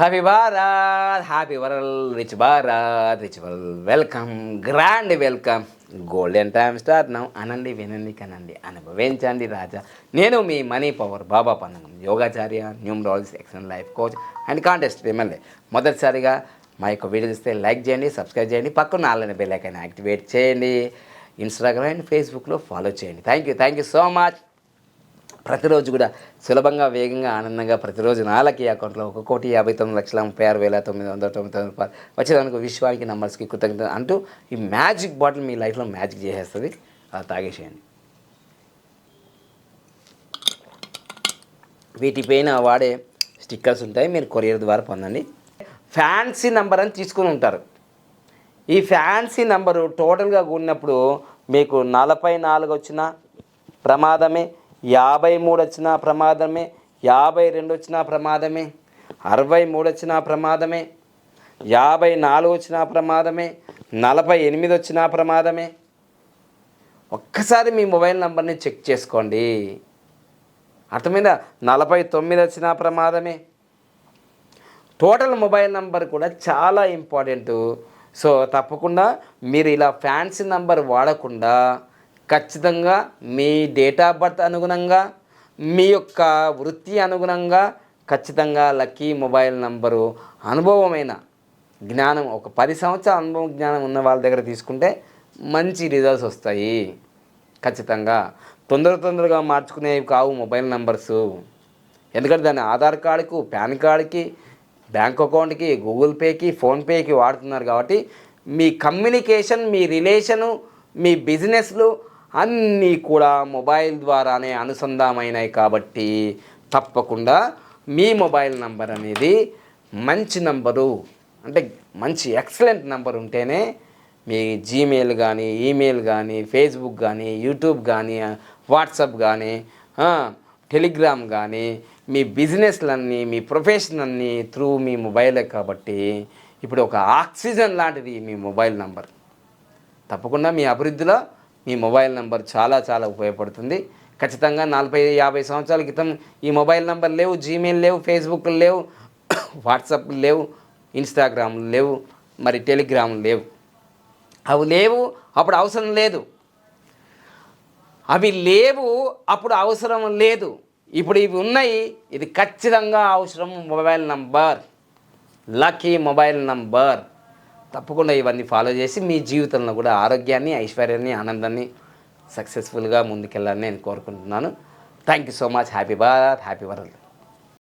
Happy Bharat happy world rich Bharat rich world welcome grand welcome golden time start now అనండి వినండి కనండి అనుభవించండి రాజా. నేను మీ money power Baba Pannagam యోగాచార్య numerology excellent life coach and contest MLA మొదటిసారిగా మా యొక్క వీడియో ఇస్తే లైక్ చేయండి సబ్స్క్రైబ్ చేయండి. పక్కన ఆన్లైన్ బెల్ ఐకాన్ యాక్టివేట్ చేయండి. ఇన్స్టాగ్రామ్ అండ్ ఫేస్బుక్లో ఫాలో చేయండి. Thank you thank you so much ప్రతిరోజు కూడా సులభంగా వేగంగా ఆనందంగా ప్రతిరోజు నాలకి అకౌంట్లో ఒక కోటి యాభై తొమ్మిది లక్షల ముప్పై ఆరు వేల తొమ్మిది వందల తొమ్మిది తొమ్మిది రూపాయలు వచ్చేదానికి విశ్వానికి నంబర్స్కి కృతజ్ఞత అంటూ ఈ మ్యాజిక్ బాటిల్ మీ లైఫ్లో మ్యాజిక్ చేసేస్తుంది. అలా తాగేసేయండి. వీటిపైన వాడే స్టిక్కర్స్ ఉంటాయి మీరు కొరియర్ ద్వారా పొందండి. ఫ్యాన్సీ నంబర్ అని తీసుకుని ఉంటారు. ఈ ఫ్యాన్సీ నంబరు టోటల్గా కూడినప్పుడు మీకు నలభై నాలుగు వచ్చిన ప్రమాదమే యాభై మూడు వచ్చిన ప్రమాదమే యాభై రెండు వచ్చిన ప్రమాదమే అరవై మూడు వచ్చిన ప్రమాదమే యాభై నాలుగు వచ్చిన ప్రమాదమే నలభై ఎనిమిది వచ్చిన ప్రమాదమే. ఒక్కసారి మీ మొబైల్ నంబర్ని చెక్ చేసుకోండి. అర్థమైందా? నలభై తొమ్మిది వచ్చిన ప్రమాదమే. టోటల్ మొబైల్ నంబర్ కూడా చాలా ఇంపార్టెంట్. సో తప్పకుండా మీరు ఇలా ఫ్యాన్సీ నంబర్ వాడకుండా ఖచ్చితంగా మీ డేట్ ఆఫ్ బర్త్ అనుగుణంగా మీ యొక్క వృత్తి అనుగుణంగా ఖచ్చితంగా లక్కీ మొబైల్ నంబరు అనుభవమైన జ్ఞానం ఒక పది సంవత్సరాల అనుభవం జ్ఞానం ఉన్న వాళ్ళ దగ్గర తీసుకుంటే మంచి రిజల్ట్స్ వస్తాయి. ఖచ్చితంగా. తొందర తొందరగా మార్చుకునేవి కావు మొబైల్ నంబర్సు. ఎందుకంటే దాని ఆధార్ కార్డుకు పాన్ కార్డుకి బ్యాంక్ అకౌంట్కి గూగుల్ పేకి ఫోన్పేకి వాడుతున్నారు కాబట్టి మీ కమ్యూనికేషన్ మీ రిలేషను మీ బిజినెస్లు అన్నీ కూడా మొబైల్ ద్వారానే అనుసంధానమైనాయి కాబట్టి తప్పకుండా మీ మొబైల్ నంబర్ అనేది మంచి నంబరు అంటే మంచి ఎక్సలెంట్ నంబర్ ఉంటేనే మీ జీమెయిల్ కానీ ఈమెయిల్ కానీ ఫేస్బుక్ కానీ యూట్యూబ్ కానీ వాట్సాప్ కానీ టెలిగ్రామ్ కానీ మీ బిజినెస్లన్నీ మీ ప్రొఫెషన్ అన్నీ త్రూ మీ మొబైలే కాబట్టి ఇప్పుడు ఒక ఆక్సిజన్ లాంటిది మీ మొబైల్ నంబర్. తప్పకుండా మీ అభివృద్ధిలో మీ మొబైల్ నెంబర్ చాలా చాలా ఉపయోగపడుతుంది. ఖచ్చితంగా నలభై యాభై సంవత్సరాల క్రితం ఈ మొబైల్ నెంబర్ లేవు జీమెయిల్ లేవు ఫేస్బుక్ లేవు వాట్సాప్ లేవు ఇన్స్టాగ్రామ్ లేవు మరి టెలిగ్రామ్ లేవు. అవి లేవు అప్పుడు అవసరం లేదు. అవి లేవు అప్పుడు అవసరం లేదు. ఇప్పుడు ఇవి ఉన్నాయి ఇది ఖచ్చితంగా అవసరం mobile number. Lucky mobile number. తప్పకుండా ఇవన్నీ ఫాలో చేసి మీ జీవితంలో కూడా ఆరోగ్యాన్ని ఐశ్వర్యాన్ని ఆనందాన్ని సక్సెస్ఫుల్గా ముందుకెళ్ళాలని నేను కోరుకుంటున్నాను. Thank you so much happy Bharat happy world